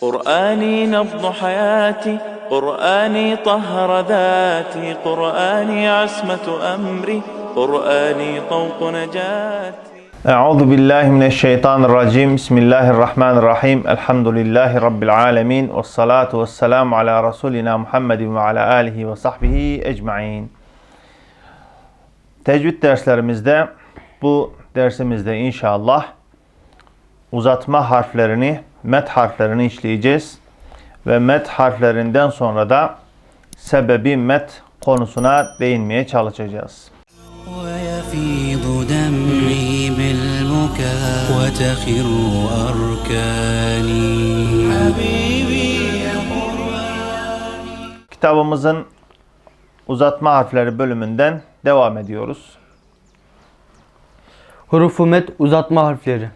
قرآني نبض حياتي قرآني طهر ذاتي قرآني عصمة أمري قرآني طوق نجاتي. أعوذ بالله من الشيطان الرجيم. بسم الله الرحمن الرحيم. الحمد لله رب العالمين والصلاة والسلام على رسولنا محمد وعلى آله وصحبه ecmaîn. Tecvid derslerimizde bu dersimizde inşallah uzatma harflerini, met harflerini işleyeceğiz. Ve met harflerinden sonra da sebebi met konusuna değinmeye çalışacağız. Kitabımızın uzatma harfleri bölümünden devam ediyoruz. Hurufu met uzatma harfleri.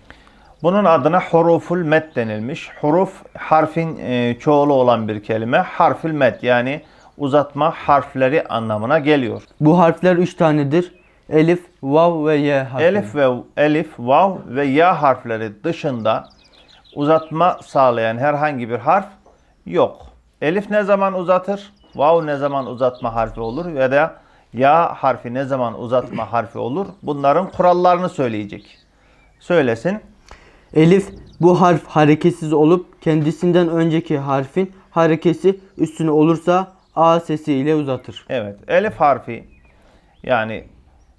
Bunun adına huruful met denilmiş. Huruf harfin e, çoğulu olan bir kelime. Harfül met yani uzatma harfleri anlamına geliyor. Bu harfler üç tanedir. Elif, vav ve y harfleri. Elif ve elif, vav ve ya harfleri dışında uzatma sağlayan herhangi bir harf yok. Elif ne zaman uzatır? Vav ne zaman uzatma harfi olur? Ya da ya harfi ne zaman uzatma harfi olur? Bunların kurallarını söyleyecek. Söylesin. Elif bu harf hareketsiz olup kendisinden önceki harfin harekesi üstüne olursa a sesi ile uzatır. Evet, elif harfi yani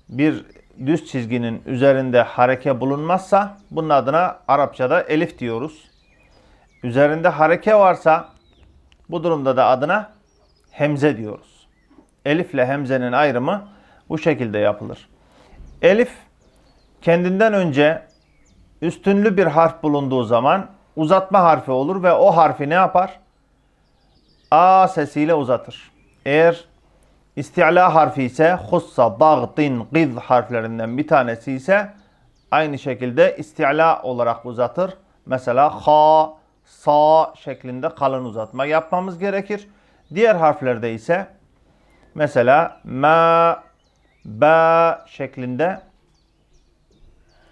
bir düz çizginin üzerinde hareke bulunmazsa bunun adına Arapçada elif diyoruz. Üzerinde hareke varsa bu durumda da adına hemze diyoruz. Elif ile hemzenin ayrımı bu şekilde yapılır. Elif kendinden önce üstünlü bir harf bulunduğu zaman uzatma harfi olur ve o harfi ne yapar? A sesiyle uzatır. Eğer isti'la harfi ise hussa, dağtin, gid harflerinden bir tanesi ise aynı şekilde isti'la olarak uzatır. Mesela ha, sa şeklinde kalın uzatma yapmamız gerekir. Diğer harflerde ise mesela ma, ba şeklinde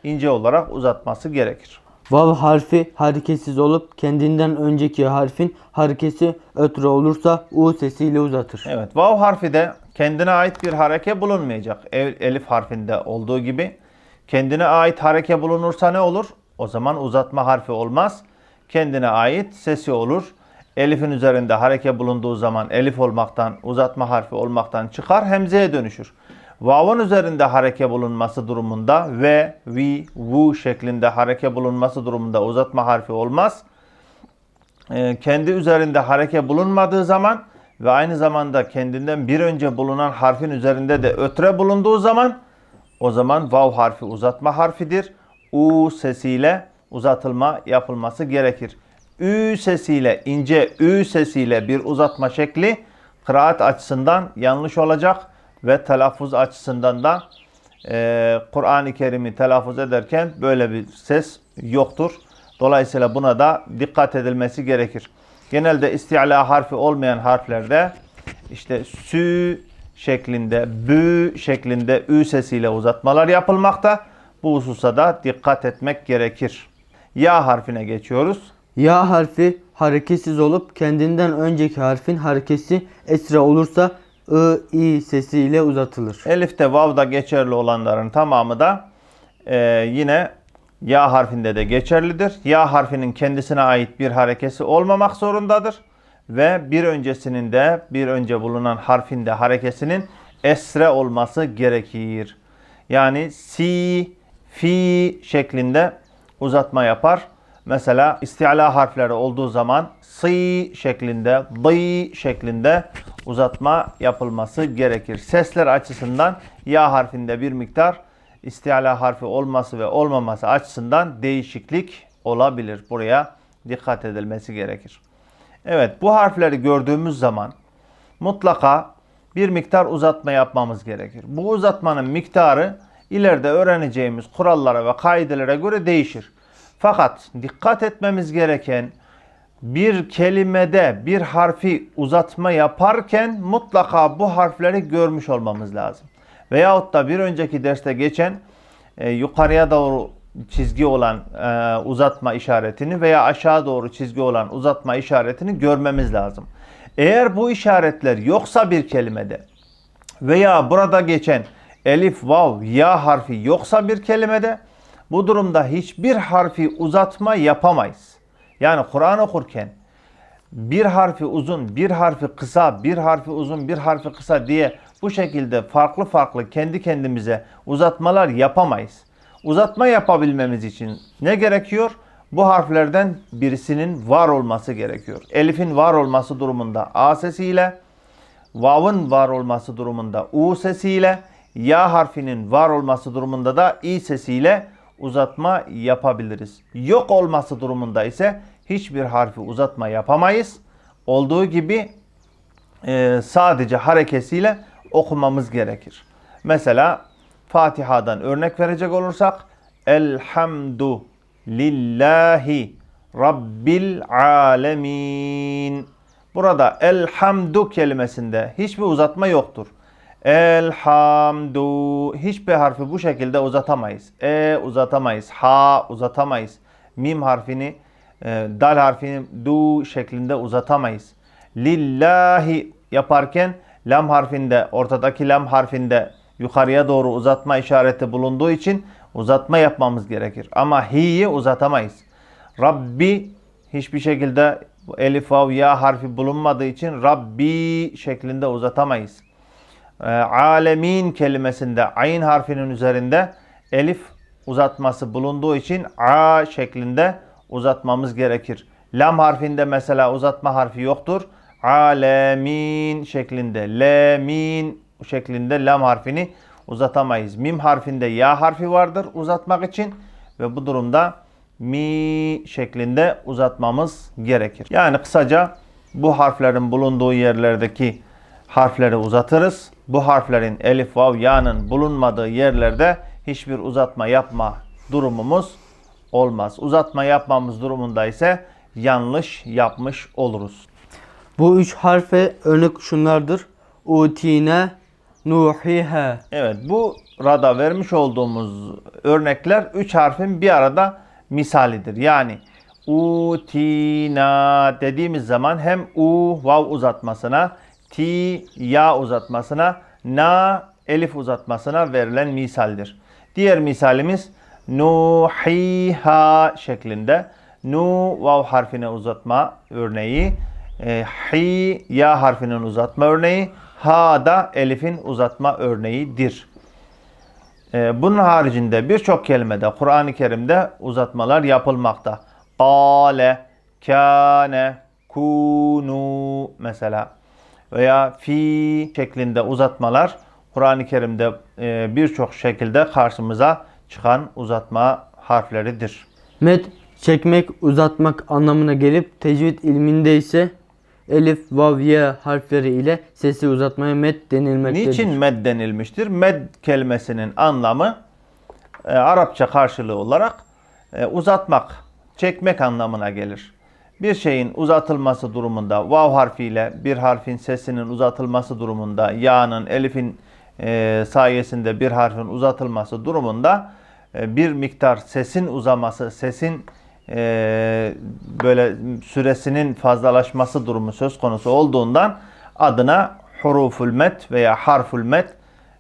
ince olarak uzatması gerekir. Vav harfi hareketsiz olup kendinden önceki harfin harekesi ötre olursa u sesi ile uzatır. Evet, vav harfi de kendine ait bir hareke bulunmayacak. El- Elif harfinde olduğu gibi. Kendine ait hareke bulunursa ne olur? O zaman uzatma harfi olmaz. Kendine ait sesi olur. Elif'in üzerinde hareke bulunduğu zaman elif olmaktan, uzatma harfi olmaktan çıkar, hemzeye dönüşür. Vav'ın üzerinde hareke bulunması durumunda ve, vi, vu şeklinde hareke bulunması durumunda uzatma harfi olmaz e, kendi üzerinde hareke bulunmadığı zaman ve aynı zamanda kendinden bir önce bulunan harfin üzerinde de ötre bulunduğu zaman o zaman vav harfi uzatma harfidir. U sesiyle uzatılma yapılması gerekir. Ü sesiyle ince ü sesiyle bir uzatma şekli kıraat açısından yanlış olacak ve telaffuz açısından da e, Kur'an-ı Kerim'i telaffuz ederken böyle bir ses yoktur. Dolayısıyla buna da dikkat edilmesi gerekir. Genelde isti'la harfi olmayan harflerde işte sü şeklinde, bü şeklinde ü sesiyle uzatmalar yapılmakta. Bu hususa da dikkat etmek gerekir. Ya harfine geçiyoruz. Ya harfi hareketsiz olup kendinden önceki harfin harekesi esre olursa ı, i sesi ile uzatılır. Elif'te, vav'da geçerli olanların tamamı da e, yine ya harfinde de geçerlidir. Ya harfinin kendisine ait bir harekesi olmamak zorundadır. Ve bir öncesinin de bir önce bulunan harfin de harekesinin esre olması gerekir. Yani si, fi şeklinde uzatma yapar. Mesela isti'la harfleri olduğu zaman si şeklinde, dı şeklinde uzatma yapılması gerekir. Sesler açısından ya harfinde bir miktar isti'la harfi olması ve olmaması açısından değişiklik olabilir. Buraya dikkat edilmesi gerekir. Evet bu harfleri gördüğümüz zaman mutlaka bir miktar uzatma yapmamız gerekir. Bu uzatmanın miktarı ileride öğreneceğimiz kurallara ve kaidelere göre değişir. Fakat dikkat etmemiz gereken bir kelimede bir harfi uzatma yaparken mutlaka bu harfleri görmüş olmamız lazım. Veyahut da bir önceki derste geçen e, yukarıya doğru çizgi olan e, uzatma işaretini veya aşağı doğru çizgi olan uzatma işaretini görmemiz lazım. Eğer bu işaretler yoksa bir kelimede veya burada geçen elif, vav, ya harfi yoksa bir kelimede bu durumda hiçbir harfi uzatma yapamayız. Yani Kur'an okurken bir harfi uzun, bir harfi kısa, bir harfi uzun, bir harfi kısa diye bu şekilde farklı farklı kendi kendimize uzatmalar yapamayız. Uzatma yapabilmemiz için ne gerekiyor? Bu harflerden birisinin var olması gerekiyor. Elif'in var olması durumunda A sesiyle, Vav'ın var olması durumunda U sesiyle, Ya harfinin var olması durumunda da İ sesiyle uzatma yapabiliriz. Yok olması durumunda ise hiçbir harfi uzatma yapamayız. Olduğu gibi e, sadece harekesiyle okumamız gerekir. Mesela Fatiha'dan örnek verecek olursak Elhamdu lillahi rabbil alemin. Burada elhamdu kelimesinde hiçbir uzatma yoktur. Elhamdu hiçbir harfi bu şekilde uzatamayız. E uzatamayız. Ha uzatamayız. Mim harfini e, dal harfini du şeklinde uzatamayız. Lillahi yaparken lam harfinde ortadaki lam harfinde yukarıya doğru uzatma işareti bulunduğu için uzatma yapmamız gerekir. Ama hi'yi uzatamayız. Rabbi hiçbir şekilde elif, vav, ya harfi bulunmadığı için Rabbi şeklinde uzatamayız. Ee, alemin kelimesinde ayn harfinin üzerinde elif uzatması bulunduğu için a şeklinde uzatmamız gerekir. Lam harfinde mesela uzatma harfi yoktur. Alemin şeklinde, lemin şeklinde lam harfini uzatamayız. Mim harfinde ya harfi vardır uzatmak için ve bu durumda mi şeklinde uzatmamız gerekir. Yani kısaca bu harflerin bulunduğu yerlerdeki harfleri uzatırız. Bu harflerin elif, vav, ya'nın bulunmadığı yerlerde hiçbir uzatma yapma durumumuz olmaz. Uzatma yapmamız durumunda ise yanlış yapmış oluruz. Bu üç harfe örnek şunlardır. Utine, nuhihe. Evet bu rada vermiş olduğumuz örnekler üç harfin bir arada misalidir. Yani utina dediğimiz zaman hem u vav uzatmasına, ti ya uzatmasına, na elif uzatmasına verilen misaldir. Diğer misalimiz nuhiha şeklinde. Nu vav harfine uzatma örneği. E, hi ya harfinin uzatma örneği. Ha da elifin uzatma örneğidir. Ee, bunun haricinde birçok kelimede Kur'an-ı Kerim'de uzatmalar yapılmakta. Kale, kâne, kunu mesela veya fi şeklinde uzatmalar Kur'an-ı Kerim'de e, birçok şekilde karşımıza çıkan uzatma harfleridir. Met çekmek, uzatmak anlamına gelip tecvid ilminde ise elif, vav, ye harfleri ile sesi uzatmaya met denilmektedir. Niçin med denilmiştir? Med kelimesinin anlamı e, Arapça karşılığı olarak e, uzatmak, çekmek anlamına gelir. Bir şeyin uzatılması durumunda vav harfiyle bir harfin sesinin uzatılması durumunda ya'nın, elifin e, sayesinde bir harfin uzatılması durumunda e, bir miktar sesin uzaması, sesin e, böyle süresinin fazlalaşması durumu söz konusu olduğundan adına huruful met veya harful met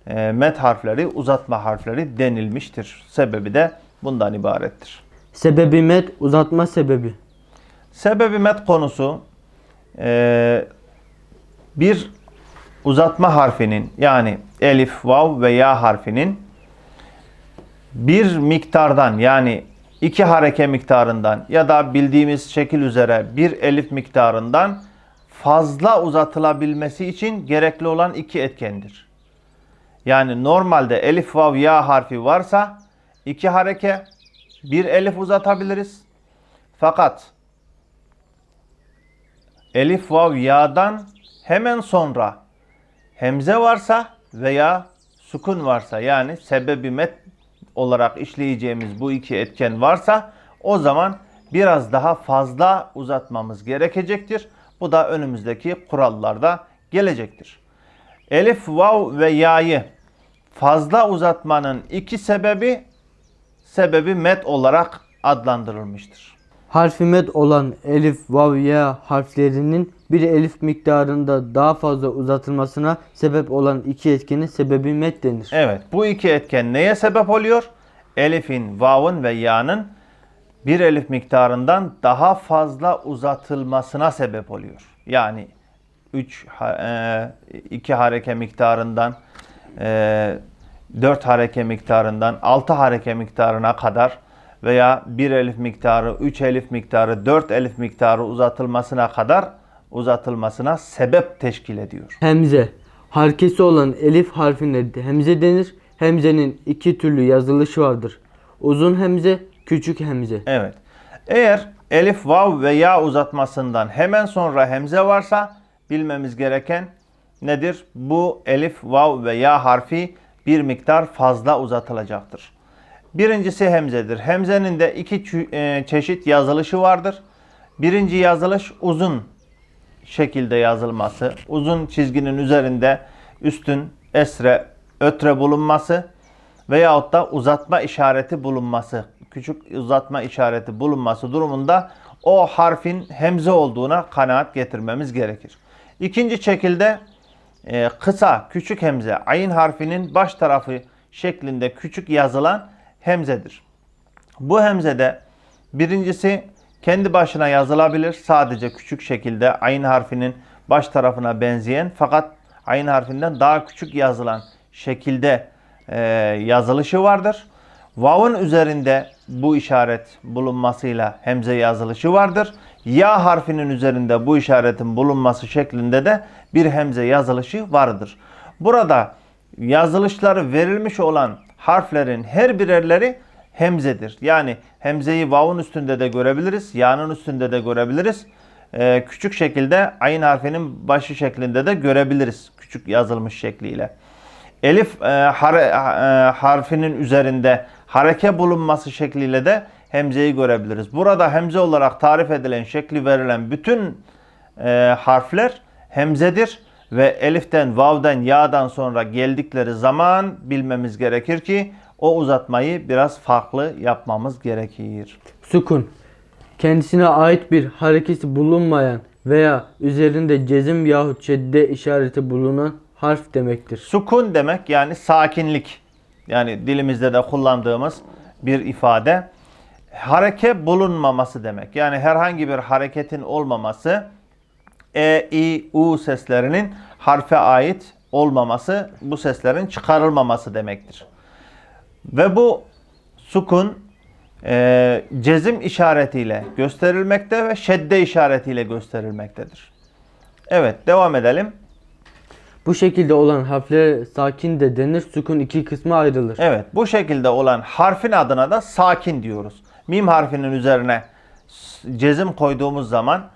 e, met harfleri uzatma harfleri denilmiştir. Sebebi de bundan ibarettir. Sebebi met uzatma sebebi. Sebebi met konusu e, bir uzatma harfinin yani elif, vav ve ya harfinin bir miktardan yani iki hareke miktarından ya da bildiğimiz şekil üzere bir elif miktarından fazla uzatılabilmesi için gerekli olan iki etkendir. Yani normalde elif, vav, ya harfi varsa iki hareke bir elif uzatabiliriz. Fakat elif, vav, ya'dan hemen sonra hemze varsa veya sukun varsa yani sebebi met olarak işleyeceğimiz bu iki etken varsa o zaman biraz daha fazla uzatmamız gerekecektir. Bu da önümüzdeki kurallarda gelecektir. Elif, vav ve ya'yı fazla uzatmanın iki sebebi sebebi met olarak adlandırılmıştır. Harfi med olan elif, vav, ya harflerinin bir elif miktarında daha fazla uzatılmasına sebep olan iki etkinin sebebi med denir. Evet, bu iki etken neye sebep oluyor? Elif'in, vav'ın ve ya'nın bir elif miktarından daha fazla uzatılmasına sebep oluyor. Yani 3 2 hareke miktarından 4 hareke miktarından 6 hareke miktarına kadar veya 1 elif miktarı, 3 elif miktarı, 4 elif miktarı uzatılmasına kadar uzatılmasına sebep teşkil ediyor. Hemze. Harekesi olan elif harfine hemze denir. Hemzenin iki türlü yazılışı vardır. Uzun hemze, küçük hemze. Evet. Eğer elif, vav ve ya uzatmasından hemen sonra hemze varsa bilmemiz gereken nedir? Bu elif, vav ve ya harfi bir miktar fazla uzatılacaktır. Birincisi hemzedir. Hemzenin de iki e, çeşit yazılışı vardır. Birinci yazılış uzun şekilde yazılması, uzun çizginin üzerinde üstün esre, ötre bulunması veyahut da uzatma işareti bulunması, küçük uzatma işareti bulunması durumunda o harfin hemze olduğuna kanaat getirmemiz gerekir. İkinci şekilde e, kısa, küçük hemze, ayın harfinin baş tarafı şeklinde küçük yazılan hemzedir. Bu hemzede birincisi kendi başına yazılabilir. Sadece küçük şekilde ayın harfinin baş tarafına benzeyen fakat ayın harfinden daha küçük yazılan şekilde e, yazılışı vardır. Vav'ın üzerinde bu işaret bulunmasıyla hemze yazılışı vardır. Ya harfinin üzerinde bu işaretin bulunması şeklinde de bir hemze yazılışı vardır. Burada yazılışları verilmiş olan harflerin her birerleri hemzedir. Yani hemzeyi vav'un üstünde de görebiliriz, ya'nın üstünde de görebiliriz. Ee, küçük şekilde ayın harfinin başı şeklinde de görebiliriz küçük yazılmış şekliyle. Elif e, hare- e, harfinin üzerinde hareke bulunması şekliyle de hemzeyi görebiliriz. Burada hemze olarak tarif edilen şekli verilen bütün e, harfler hemzedir ve eliften, vav'dan, ya'dan sonra geldikleri zaman bilmemiz gerekir ki o uzatmayı biraz farklı yapmamız gerekir. Sukun. Kendisine ait bir hareketi bulunmayan veya üzerinde cezim yahut şedde işareti bulunan harf demektir. Sukun demek yani sakinlik. Yani dilimizde de kullandığımız bir ifade. Hareke bulunmaması demek. Yani herhangi bir hareketin olmaması e, i, u seslerinin harfe ait olmaması, bu seslerin çıkarılmaması demektir. Ve bu sukun e, cezim işaretiyle gösterilmekte ve şedde işaretiyle gösterilmektedir. Evet, devam edelim. Bu şekilde olan harflere sakin de denir. Sukun iki kısma ayrılır. Evet, bu şekilde olan harfin adına da sakin diyoruz. Mim harfinin üzerine cezim koyduğumuz zaman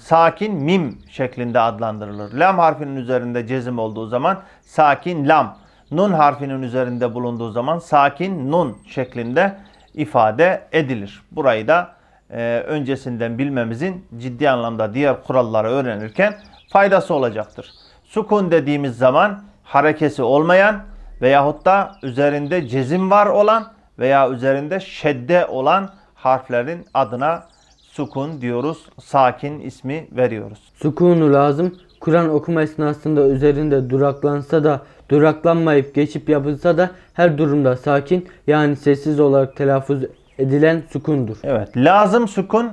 sakin mim şeklinde adlandırılır. Lam harfinin üzerinde cezim olduğu zaman sakin lam. Nun harfinin üzerinde bulunduğu zaman sakin nun şeklinde ifade edilir. Burayı da e, öncesinden bilmemizin ciddi anlamda diğer kuralları öğrenirken faydası olacaktır. Sukun dediğimiz zaman harekesi olmayan veyahut da üzerinde cezim var olan veya üzerinde şedde olan harflerin adına sukun diyoruz. Sakin ismi veriyoruz. Sukunu lazım. Kur'an okuma esnasında üzerinde duraklansa da duraklanmayıp geçip yapılsa da her durumda sakin yani sessiz olarak telaffuz edilen sukundur. Evet. Lazım sukun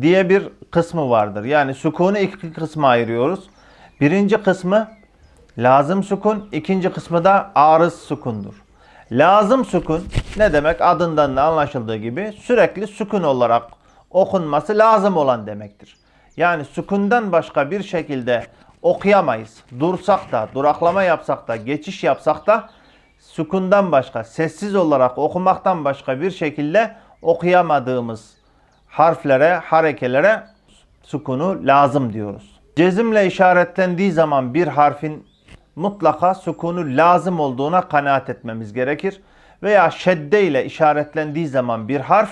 diye bir kısmı vardır. Yani sukunu iki kısma ayırıyoruz. Birinci kısmı lazım sukun, ikinci kısmı da arız sukundur. Lazım sukun ne demek? Adından da anlaşıldığı gibi sürekli sukun olarak okunması lazım olan demektir. Yani sukundan başka bir şekilde okuyamayız. Dursak da, duraklama yapsak da, geçiş yapsak da sukundan başka, sessiz olarak okumaktan başka bir şekilde okuyamadığımız harflere, harekelere sukunu lazım diyoruz. Cezimle işaretlendiği zaman bir harfin mutlaka sukunu lazım olduğuna kanaat etmemiz gerekir. Veya şedde ile işaretlendiği zaman bir harf,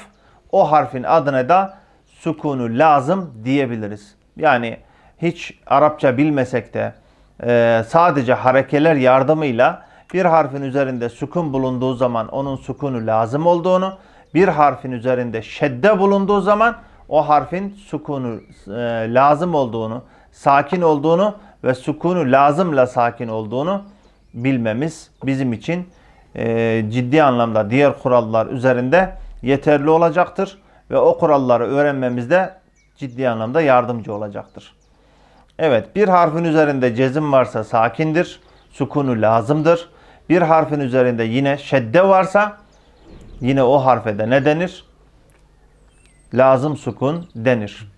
o harfin adına da sukunu lazım diyebiliriz. Yani hiç Arapça bilmesek de e, sadece harekeler yardımıyla bir harfin üzerinde sukun bulunduğu zaman onun sukunu lazım olduğunu, bir harfin üzerinde şedde bulunduğu zaman o harfin sukunu e, lazım olduğunu, sakin olduğunu ve sukunu lazımla sakin olduğunu bilmemiz bizim için e, ciddi anlamda diğer kurallar üzerinde yeterli olacaktır ve o kuralları öğrenmemizde ciddi anlamda yardımcı olacaktır. Evet, bir harfin üzerinde cezim varsa sakindir, sukunu lazımdır. Bir harfin üzerinde yine şedde varsa yine o harfe de ne denir? Lazım sukun denir.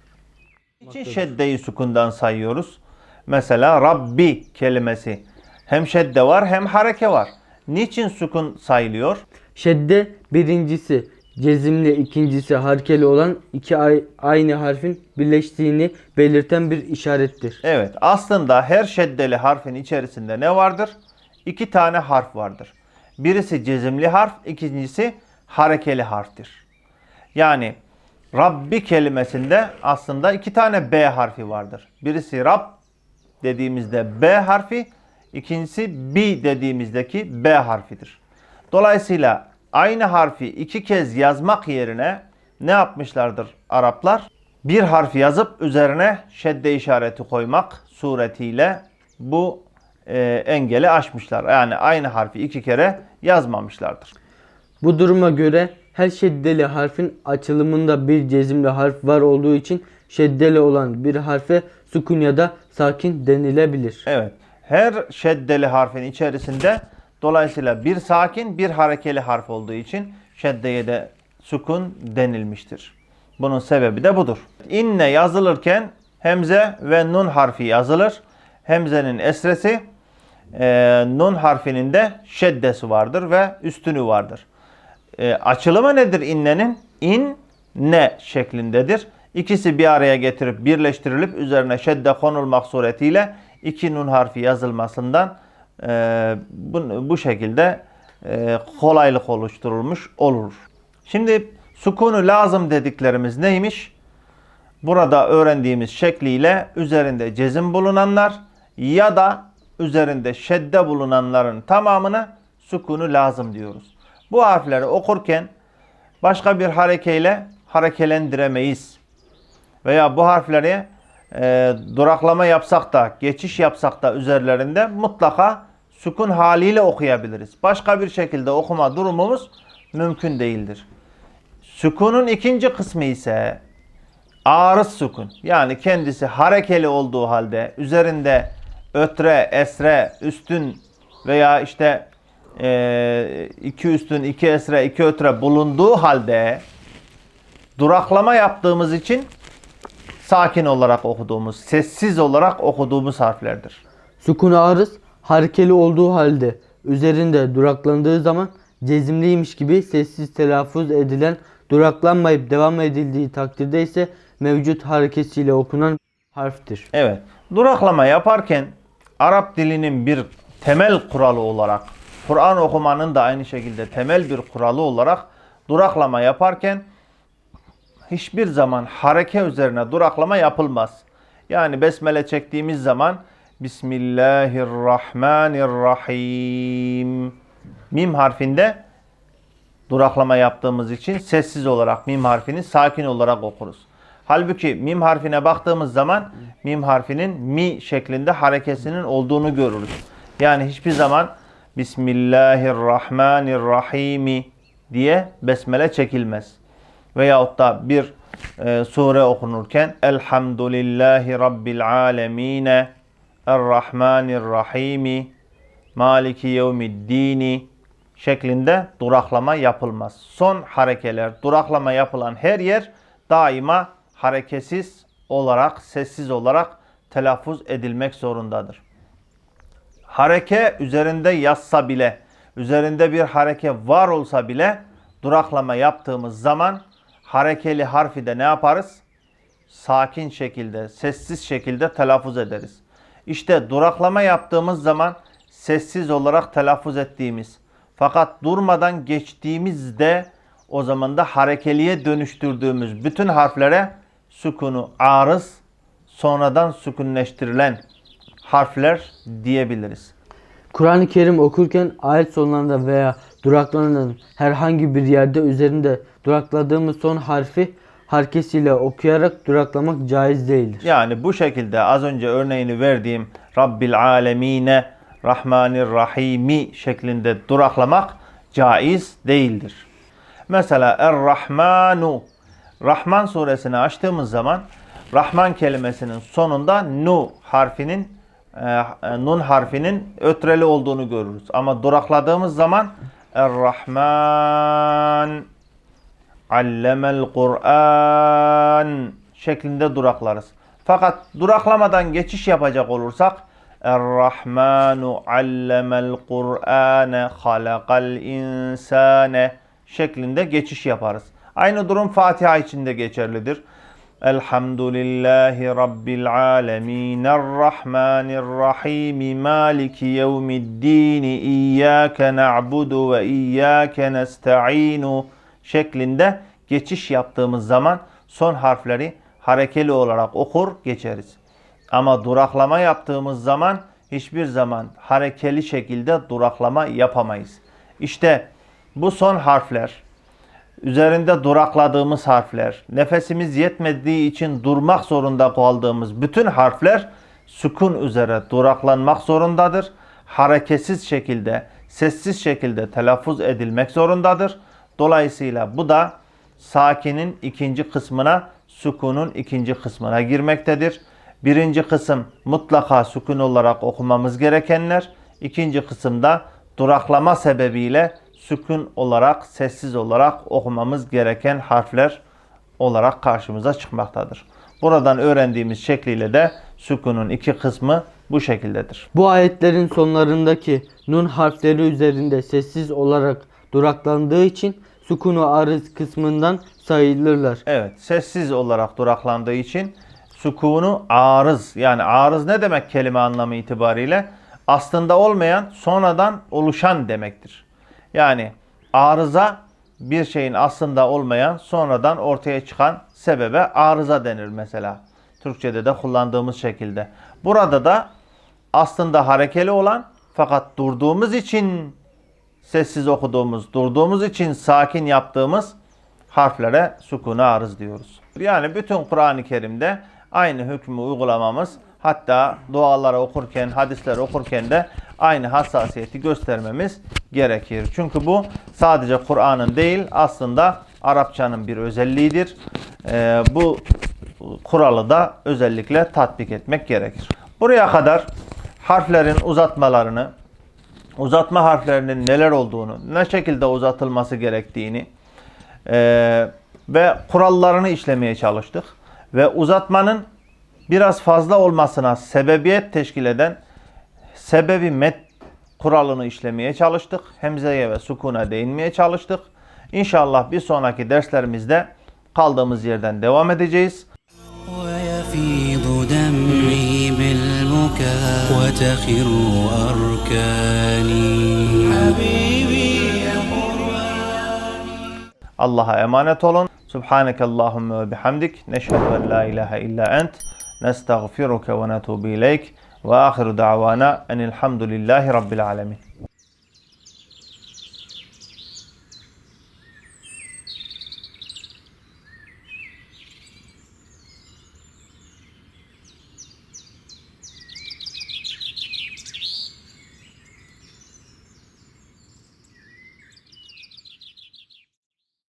Niçin şeddeyi sukundan sayıyoruz? Mesela Rabbi kelimesi hem şedde var hem hareke var. Niçin sukun sayılıyor? Şedde birincisi cezimli, ikincisi harekeli olan iki ay- aynı harfin birleştiğini belirten bir işarettir. Evet, aslında her şeddeli harfin içerisinde ne vardır? İki tane harf vardır. Birisi cezimli harf, ikincisi harekeli harftir. Yani Rabbi kelimesinde aslında iki tane B harfi vardır. Birisi Rab dediğimizde B harfi, ikincisi B dediğimizdeki B harfidir. Dolayısıyla aynı harfi iki kez yazmak yerine ne yapmışlardır Araplar? Bir harfi yazıp üzerine şedde işareti koymak suretiyle bu e, engeli aşmışlar. Yani aynı harfi iki kere yazmamışlardır. Bu duruma göre her şeddeli harfin açılımında bir cezimli harf var olduğu için şeddeli olan bir harfe sukun ya da sakin denilebilir. Evet. Her şeddeli harfin içerisinde dolayısıyla bir sakin bir harekeli harf olduğu için şeddeye de sukun denilmiştir. Bunun sebebi de budur. İnne yazılırken hemze ve nun harfi yazılır. Hemzenin esresi, e, nun harfinin de şeddesi vardır ve üstünü vardır. E, açılımı nedir innenin? İn ne şeklindedir. İkisi bir araya getirip birleştirilip üzerine şedde konulmak suretiyle iki nun harfi yazılmasından e, bu, bu şekilde e, kolaylık oluşturulmuş olur. Şimdi sukunu lazım dediklerimiz neymiş? Burada öğrendiğimiz şekliyle üzerinde cezim bulunanlar ya da üzerinde şedde bulunanların tamamına sukunu lazım diyoruz. Bu harfleri okurken başka bir harekeyle harekelendiremeyiz. Veya bu harfleri e, duraklama yapsak da, geçiş yapsak da üzerlerinde mutlaka sukun haliyle okuyabiliriz. Başka bir şekilde okuma durumumuz mümkün değildir. Sükunun ikinci kısmı ise arız sukun. Yani kendisi harekeli olduğu halde üzerinde ötre, esre, üstün veya işte e, iki üstün, iki esre, iki ötre bulunduğu halde duraklama yaptığımız için sakin olarak okuduğumuz, sessiz olarak okuduğumuz harflerdir. Sukun arız harekeli olduğu halde üzerinde duraklandığı zaman cezimliymiş gibi sessiz telaffuz edilen duraklanmayıp devam edildiği takdirde ise mevcut hareketiyle okunan harftir. Evet. Duraklama yaparken Arap dilinin bir temel kuralı olarak Kur'an okumanın da aynı şekilde temel bir kuralı olarak duraklama yaparken hiçbir zaman hareke üzerine duraklama yapılmaz. Yani besmele çektiğimiz zaman Bismillahirrahmanirrahim mim harfinde duraklama yaptığımız için sessiz olarak mim harfini sakin olarak okuruz. Halbuki mim harfine baktığımız zaman mim harfinin mi şeklinde harekesinin olduğunu görürüz. Yani hiçbir zaman Bismillahirrahmanirrahim diye besmele çekilmez. Veyahut da bir e, sure okunurken Elhamdülillahi Rabbil alemine Errahmanirrahimi Maliki yevmiddini şeklinde duraklama yapılmaz. Son harekeler, duraklama yapılan her yer daima hareketsiz olarak, sessiz olarak telaffuz edilmek zorundadır. Hareke üzerinde yazsa bile, üzerinde bir hareke var olsa bile duraklama yaptığımız zaman harekeli harfi de ne yaparız? Sakin şekilde, sessiz şekilde telaffuz ederiz. İşte duraklama yaptığımız zaman sessiz olarak telaffuz ettiğimiz fakat durmadan geçtiğimizde o zaman da harekeliye dönüştürdüğümüz bütün harflere sukunu arız sonradan sükunleştirilen harfler diyebiliriz. Kur'an-ı Kerim okurken ayet sonlarında veya duraklanan herhangi bir yerde üzerinde durakladığımız son harfi harekesiyle okuyarak duraklamak caiz değildir. Yani bu şekilde az önce örneğini verdiğim Rabbil alemine Rahmanir-Rahimi şeklinde duraklamak caiz değildir. Mesela Er-Rahmanu Rahman suresini açtığımız zaman Rahman kelimesinin sonunda nu harfinin e, nun harfinin ötreli olduğunu görürüz. Ama durakladığımız zaman Er-Rahman Allemel Kur'an şeklinde duraklarız. Fakat duraklamadan geçiş yapacak olursak Er-Rahmanu allemel Kur'ane halakal insane şeklinde geçiş yaparız. Aynı durum Fatiha için de geçerlidir. Elhamdülillahi Rabbil alemin Errahmanirrahim Maliki yevmiddin İyyâke na'budu ve İyyâke nesta'inu şeklinde geçiş yaptığımız zaman son harfleri harekeli olarak okur geçeriz. Ama duraklama yaptığımız zaman hiçbir zaman harekeli şekilde duraklama yapamayız. İşte bu son harfler, üzerinde durakladığımız harfler, nefesimiz yetmediği için durmak zorunda kaldığımız bütün harfler sükun üzere duraklanmak zorundadır. Hareketsiz şekilde, sessiz şekilde telaffuz edilmek zorundadır. Dolayısıyla bu da sakinin ikinci kısmına, sükunun ikinci kısmına girmektedir. Birinci kısım mutlaka sükun olarak okumamız gerekenler. İkinci kısımda duraklama sebebiyle sükun olarak, sessiz olarak okumamız gereken harfler olarak karşımıza çıkmaktadır. Buradan öğrendiğimiz şekliyle de sükunun iki kısmı bu şekildedir. Bu ayetlerin sonlarındaki nun harfleri üzerinde sessiz olarak duraklandığı için sukunu arız kısmından sayılırlar. Evet, sessiz olarak duraklandığı için sukunu arız. Yani arız ne demek kelime anlamı itibariyle? Aslında olmayan, sonradan oluşan demektir. Yani arıza bir şeyin aslında olmayan, sonradan ortaya çıkan sebebe arıza denir mesela. Türkçede de kullandığımız şekilde. Burada da aslında harekeli olan fakat durduğumuz için sessiz okuduğumuz, durduğumuz için sakin yaptığımız harflere sukuna arız diyoruz. Yani bütün Kur'an-ı Kerim'de aynı hükmü uygulamamız hatta duaları okurken, hadisleri okurken de aynı hassasiyeti göstermemiz gerekir. Çünkü bu sadece Kur'an'ın değil aslında Arapçanın bir özelliğidir. Ee, bu kuralı da özellikle tatbik etmek gerekir. Buraya kadar harflerin uzatmalarını, uzatma harflerinin neler olduğunu, ne şekilde uzatılması gerektiğini eee, ve kurallarını işlemeye çalıştık. Ve uzatmanın biraz fazla olmasına sebebiyet teşkil eden sebebi met kuralını işlemeye çalıştık. Hemzeye ve sukuna değinmeye çalıştık. İnşallah bir sonraki derslerimizde kaldığımız yerden devam edeceğiz. ويفيض دمعي بالبكاء وتخر أركاني حبيبي يا Allah'a emanet olun. Subhaneke Allahümme ve bihamdik. Neşhedü en la ilahe illa ent. Nestağfiruke ve netubu ileyk. Ve ahiru da'vana enilhamdülillahi rabbil alemin.